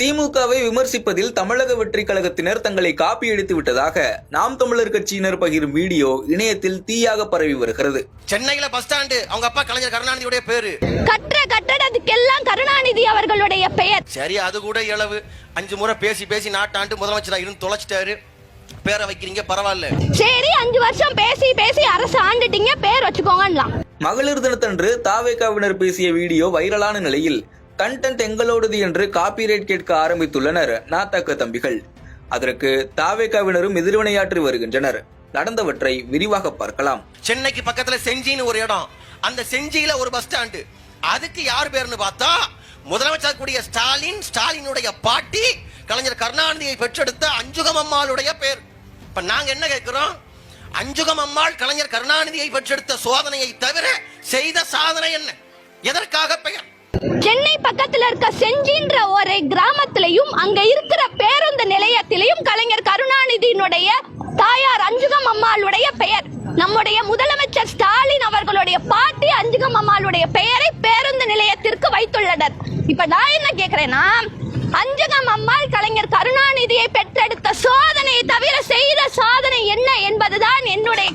திமுகவை விமர்சிப்பதில் தமிழக வெற்றி கழகத்தினர் தங்களை காப்பியடித்து விட்டதாக நாம் தமிழர் கட்சியினர் பகிரும் வீடியோ இணையத்தில் தீயாக பரவி வருகிறது. சென்னையில பஸ் ஸ்டாண்டு அவங்க அப்பா கலைஞர் கருணாநிதியுடைய பேரு. கற்ற கட்டடத்துக்கெல்லாம் கருணாநிதி அவர்களுடைய பெயர். சரி அது கூட இளவு. அஞ்சு முறை பேசி பேசி நாட்டாண்டு முதலமைச்சரா இருந்து தொலைச்சிட்டாரு. பேரை வைக்கிறீங்க பரவாயில்ல. சரி அஞ்சு வருஷம் பேசி பேசி அரசு ஆண்டுட்டீங்க பேர் வச்சுக்கோங்கலாம் மகளிர் தினத்தன்று தாவேகாவினர் பேசிய வீடியோ வைரலான நிலையில் கண்டென்ட் எங்களோடது என்று காப்பிரைட் கேட்க ஆரம்பித்துள்ளனர் நாத்தக்க தம்பிகள். அதற்கு தாவேக்காவினரும் எதிர்வினையாற்றி வருகின்றனர். நடந்தவற்றை விரிவாக பார்க்கலாம். சென்னைக்கு பக்கத்துல செஞ்சின்னு ஒரு இடம். அந்த செஞ்சியில ஒரு பஸ் ஸ்டாண்டு அதுக்கு யார் பேர்னு பார்த்தா முதலமைச்சர் கூடிய ஸ்டாலின் ஸ்டாலினுடைய பாட்டி கலைஞர் கருணாநிதியை பெற்றெடுத்த அஞ்சுகம் அம்மாளுடைய பேர். இப்ப நாங்க என்ன கேட்கிறோம்? அஞ்சுகம் அம்மாள் கலைஞர் கருணாநிதியை பெற்றெடுத்த சோதனையை தவிர செய்த சாதனை என்ன? எதற்காக பெயர்? சென்னை பக்கத்துல இருக்க செஞ்சின்ற ஒரு கிராமத்திலையும் அங்க இருக்கிற பேருந்து நிலையத்திலையும் கலைஞர் கருணாநிதியினுடைய தாயார் அஞ்சுகம் அம்மாளுடைய பெயர். நம்முடைய முதலமைச்சர் ஸ்டாலின் அவர்களுடைய பாட்டி அஞ்சுகம் அம்மாளுடைய பெயரை பேருந்து நிலையத்திற்கு வைத்துள்ளனர். இப்ப நான் என்ன கேக்குறேன்னா அஞ்சுகம் அம்மாள் கலைஞர் கருணாநிதியை பெற்றெடுத்த சோதனையை தவிர செய்த சாதனை என்ன என்பதுதான் என்னுடைய